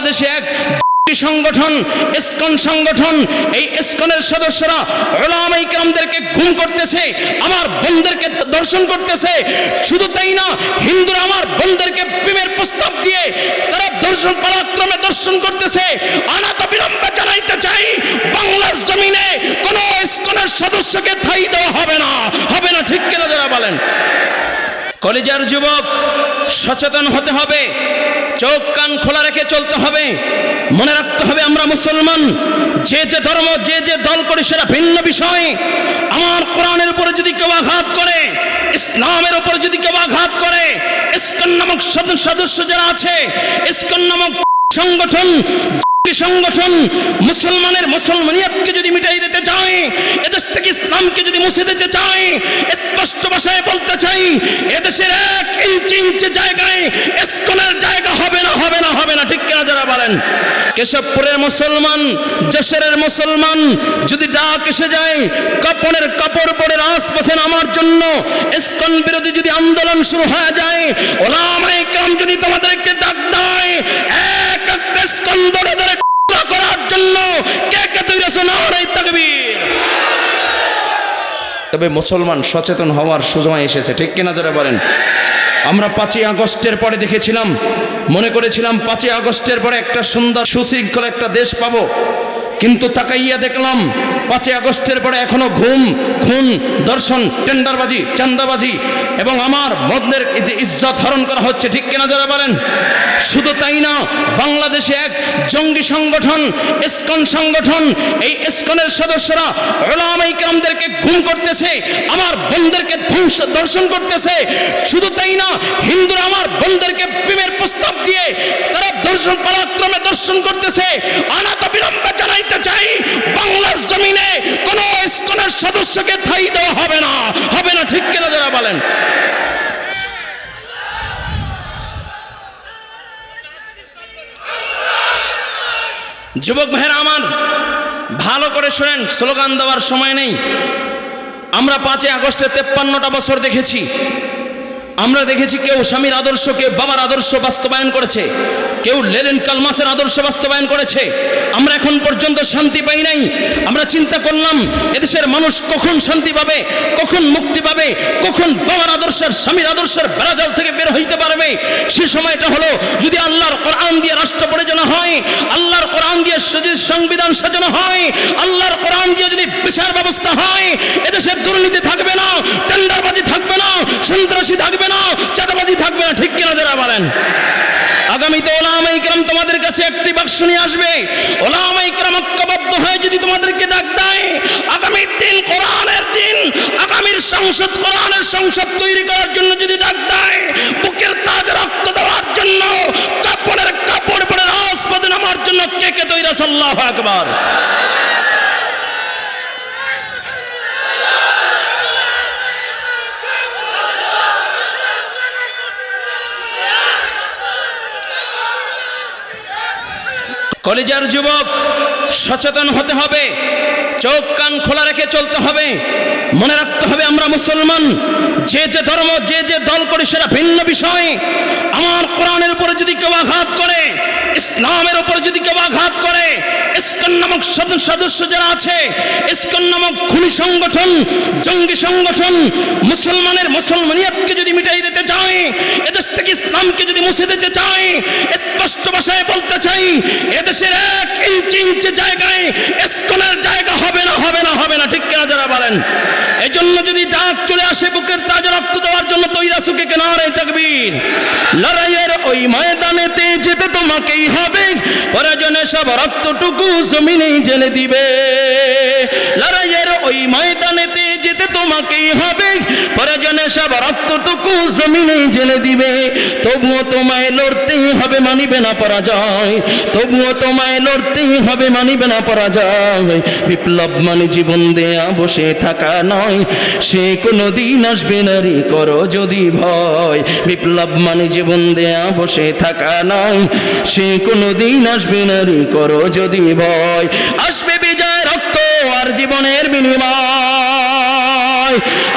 বাংলাদেশে এক সংগঠন, ইসকন সংগঠন, এই ইসকনের সদস্যরা ওলামাই কেরামদেরকে ঘুম করতেছে, আমার বোনদেরকে দর্শন করতেছে। শুধু তাই না, হিন্দুরা আমার বোনদেরকে প্রেমের প্রস্তাব দিয়ে তারা দর্শন, পরাক্রমে দর্শন করতেছে। আনাত বিলম্বে জানাইতে চাই, বাংলার জমিনে কোন ইসকনের সদস্যকে ঠাই দেওয়া হবে না। হবে না ঠিক কিনা যারা বলেন? কলেজার যুবক, সচেতন হতে হবে। চোখ কান খোলা রেখে চলতে হবে। মনে রাখতে হবে আমরা মুসলমান। যে যে ধর্ম, যে যে দল করে সেটা ভিন্ন বিষয়। আমার কোরআনের উপরে যদি কেউ আঘাত করে, ইসলামের উপরে যদি কেউ আঘাত করে, ইস্কন নামক সদস্য যারা আছে, ইস্কন নামক সংগঠন সংগঠন, মুসলমানের মুসলমানিয়াতকে যদি মিটাই দিতে চায়, এদেশ থেকে ইসলামকে যদি মুছে দিতে চায়, স্পষ্ট ভাষায় বলতে চাই, এদেশের এক ইঞ্চি ইঞ্চি জায়গায় ইস্কনের জায়গা হবে না হবে না, ঠিক কিনা যারা বলেন? কেশবপুরের মুসলমান, যশোরের মুসলমান, যদি ডাক এসে যায় কাপড়ের কাপড় পরে রাজপথে নামার জন্য ইস্কন বিরোধী যদি আন্দোলন শুরু হয়ে যায়, ওলামায়ে কেরাম যদি তোমাদেরকে ডাক দেয়, এক একটা ইস্কন ধরে করার জন্য কে কে আছে নারাই তাকবীর? তবে মুসলমান সচেতন হওয়ার সময় এসেছে। ঠিক কিনা যারা বলেন? আমরা পাঁচই আগস্টের পরে দেখেছিলাম, মনে করেছিলাম পাঁচই আগস্টের পরে একটা সুন্দর সুশৃঙ্খল একটা দেশ পাবো। কিন্তু তাকাইয়া দেখলাম, পাঁচই আগস্টের পরে এখনও ঘুম, খুন, দর্শন, টেন্ডারবাজি চান্দাবাজি এবং আমার মদের ইজ্জত হরণ করা হচ্ছে। ঠিক কিনা যারা বলেন? শুধু তাই না, বাংলাদেশে এক জঙ্গি সংগঠন, ইসকন সংগঠন, এই ইসকনের সদস্যরা করতেছে, আমার বোনদেরকে দর্শন করতেছে। শুধু তাই না, হিন্দুরা আমার বোনদেরকে প্রেমের প্রস্তাব দিয়ে তারা দর্শন, পরাক্রমে দর্শন করতেছে। বিলম্বে জানাইতে চাই, বাংলার জমিনে কোন ইসকনের সদস্যকে দেওয়া হবে না। হবে না ঠিক যারা বলেন? যুবক ভাইরা আমার, ভালো করে শোনেন, স্লোগান দেওয়ার সময় নেই। আমরা পাঁচই আগস্টে তেপ্পান্নটা বছর দেখেছি। আমরা দেখেছি কেউ স্বামীর আদর্শ, কেউ বাবার আদর্শ বাস্তবায়ন করেছে, কেউ লেলেন কালমাসের আদর্শ বাস্তবায়ন করেছে। আমরা এখন পর্যন্ত শান্তি পাই নাই। আমরা চিন্তা করলাম, এদেশের মানুষ কখন শান্তি পাবে, কখন মুক্তি পাবে, কখন বাবার আদর্শের, স্বামীর আদর্শের বেড়াজাল থেকে বের হইতে পারবে? সে সময়টা হলো, যদি আল্লাহর কোরআন দিয়ে রাষ্ট্র পরিচালনা হয় আল্লাহর কোরআন দিয়ে যদি সংবিধান সাজানো হয়, আল্লাহর কোরআন দিয়ে যদি বিচার ব্যবস্থা হয় এদেশের দুর্নীতি থাকবে না, টেন্ডারবাজি থাকবে না, সন্ত্রাসী থাকবে না, চাঁদাবাজি থাকবে না, ঠিক কিনা যারা বলেন? আগামীতে ওলামাই কেরাম তোমাদের কাছে একটি বাক্স নিয়ে আসবে ওলামাই কেরাম ঐক্যবদ্ধ হয়ে যদি তোমাদেরকে ডাক দেয় আগামীর দিন কোরআনের দিন, আগামীর সংসদ কোরআনের সংসদ তৈরি করার জন্য যদি ডাক দেয়, বুকের তাজ আল্লাহু কলেজার যুবক, সচেতন হতে হবে, চোখ কান খোলা রেখে চলতে হবে, মনে রাখতে হবে আমরা মুসলমান, যে যে ধর্ম, যে যে দল করে সেটা ভিন্ন বিষয়। আমার কোরআনের উপরে যদি কেউ আঘাত করে ইসলামের উপরে যদি কেউ আঘাত করে, ইস্কন নামক সদস্য যারা আছে, ইস্কন নামক খুনি সংগঠন, জঙ্গি সংগঠন, মুসলমানের মুসলমানিয়াতকে যদি মিটাই দিতে চায়, এদেশ থেকে ইসলামকে যদি মুছে দিতে চায়, স্পষ্ট ভাষায় বলতে চাই, এদেশের এক ইঞ্চি ইঞ্চি জায়গায় ইস্কনের জায়গা হবে না হবে না হবে না। ঠিক কিনা যারা বলেন? এই জন্য যদি ডাক চলে আসে বুকের তাজা রক্ত সুখে কেনারে তাকবীর। লড়াইয়ের ওই ময়দানেতে যেতে তোমাকেই হবে। পরাজনে সব রক্তটুকু জমিনেই জেনে দিবে। লড়াইয়ের ওই ময়দানেতে যেতে তোমাকেই হবে। প্রয়োজনে সব রক্তটুকু জমিনেই জেনে দিবে। তবুও তোমায় লড়তেই হবে, মানিবে না পরাজয়। তবুও তোমায় লড়তেই হবে, মানিবে না পরাজয়। বিপ্লব মানে জীবন দেয়া, বসে থাকা নয়। সে কোনো দিন আসবে না রে, করো যদি ভয়। বিপ্লব মানে জীবন দেয়া, বসে থাকা নয়। সে কোনো দিন আসবে না রে, করো যদি ভয়। আসবে বিজয় রক্ত আর জীবনের বিনিময়।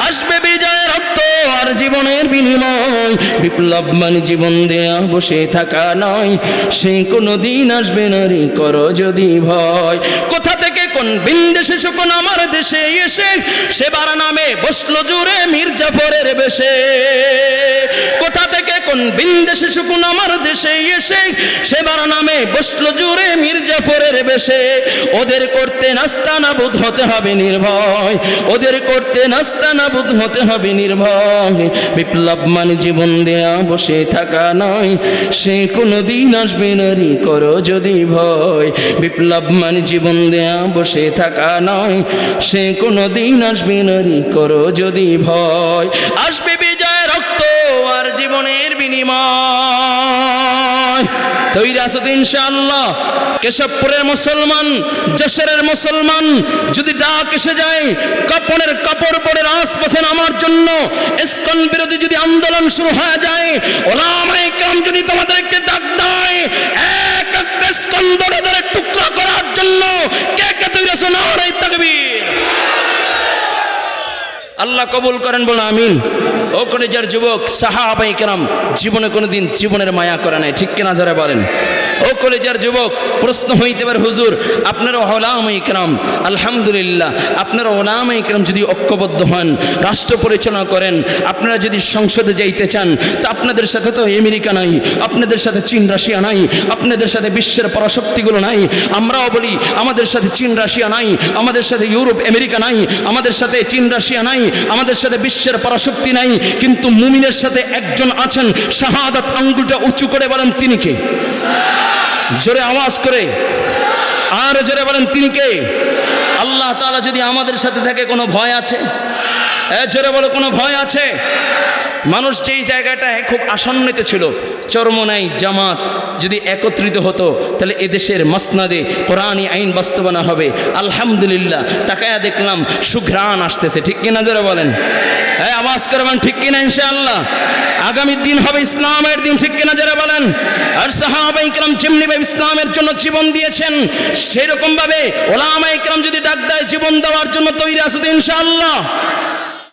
আসবে বিজয় রক্ত আর জীবনের বিনিময়। বিপ্লব মানে জীবন দেয়া, বসে থাকা নয়। সে কোনো দিন আসবে রে, করো যদি ভয়। কোন বিন্দেশে শকুন আমার দেশে এসে সেবার নামে বসল জুড়ে মীর জাফরের বেশে। কোথা থেকে কোন বিন্দেশে শকুন আমার দেশে এসে সেবার নামে বসল জুড়ে মীর জাফরের বেশে। ওদের করতে নাস্তা নাবুদ হতে হবে নির্ভয়, ওদের করতে নাস্তা নাবুদ হতে হবে নির্ভয়। বিপ্লব মানে জীবন দেয়া বসে থাকা নয়, সে কোনো দিন আসবে নারী করো যদি ভয়। বিপ্লব মানে জীবন দেয়া বসে থাকা নয়, সে কোনো দিন আসবে নারী করো যদি ভয়। আসবে বিজয় রক্ত আর জীবনের বিনিময়। তৈরি আছো ইনশাআল্লাহ। কেশবপুরের মুসলমান, যশোরের মুসলমান, যদি ডাক এসে যায় কাপড়ের কাপড় পরে রাজপথে নামার জন্য, ইস্কন বিরোধী যদি আন্দোলন শুরু হয়ে যায় ওলামাই কাম যদি তোমাদেরকে ডাক দেয় এক একটা ইস্কন ধরে ধরে টুকরা করার জন্য কে কে তৈরি আছো নারাই তাকবীর আল্লাহ কবুল করেন বলে আমিন। ও কোনো যার যুবক, সাহাবাই কেরাম, জীবনে কোনো দিন জীবনের মায়া করে নাই, ঠিক কিনা যারা বলেন। ও কলেজের যুবক, প্রশ্ন হইতে পারে, হুজুর, আপনারা ওলাম ইকরাম আলহামদুলিল্লাহ, আপনারা ওলাম ইকরাম যদি ঐক্যবদ্ধ হন, রাষ্ট্র পরিচালনা করেন, আপনারা যদি সংসদে যাইতে চান, তা আপনাদের সাথে তো আমেরিকা নাই, আপনাদের সাথে চীন, রাশিয়া নাই, আপনাদের সাথে বিশ্বের পরাশক্তিগুলো নাই, আমরাও বলি, আমাদের সাথে চীন, রাশিয়া নাই, আমাদের সাথে ইউরোপ, আমেরিকা নাই, আমাদের সাথে চীন, রাশিয়া নাই, আমাদের সাথে বিশ্বের পরাশক্তি নাই, কিন্তু মুমিনের সাথে একজন আছেন, শাহাদাত আঙ্গুলটা উঁচু করে বলেন, তিনি কে? জোরে আওয়াজ করে। আর জোরে বলেন তিনি কে? আল্লাহ তালা যদি আমাদের সাথে থাকে কোনো ভয় আছে? জোরে বলো কোনো ভয় আছে? মানুষ যেই জায়গাটায় খুব আসন্নিত ছিল চরমনাই জামাত যদি একত্রিত হতো, তাহলে এদেশের মসনাদে কোরআনই আইন বাস্তবায়ন হবে। আলহামদুলিল্লাহ, তাকায়া দেখলাম সুঘ্রাণ আসতেছে। ঠিক কিনা যারা বলেন? হ্যাঁ আওয়াজ করবেন ঠিক কিনা ইনশাআল্লাহ? আগামী দিন হবে ইসলামের দিন, ঠিক কিনা যারা বলেন? আর সাহাবা ইকরাম যেমনি ভাবে ইসলামের জন্য জীবন দিয়েছেন সেই রকম ভাবে ওলামা ইকরাম যদি ডাক দেয়, জীবন দেওয়ার জন্য তৈরি আছে তো ইনশাআল্লাহ।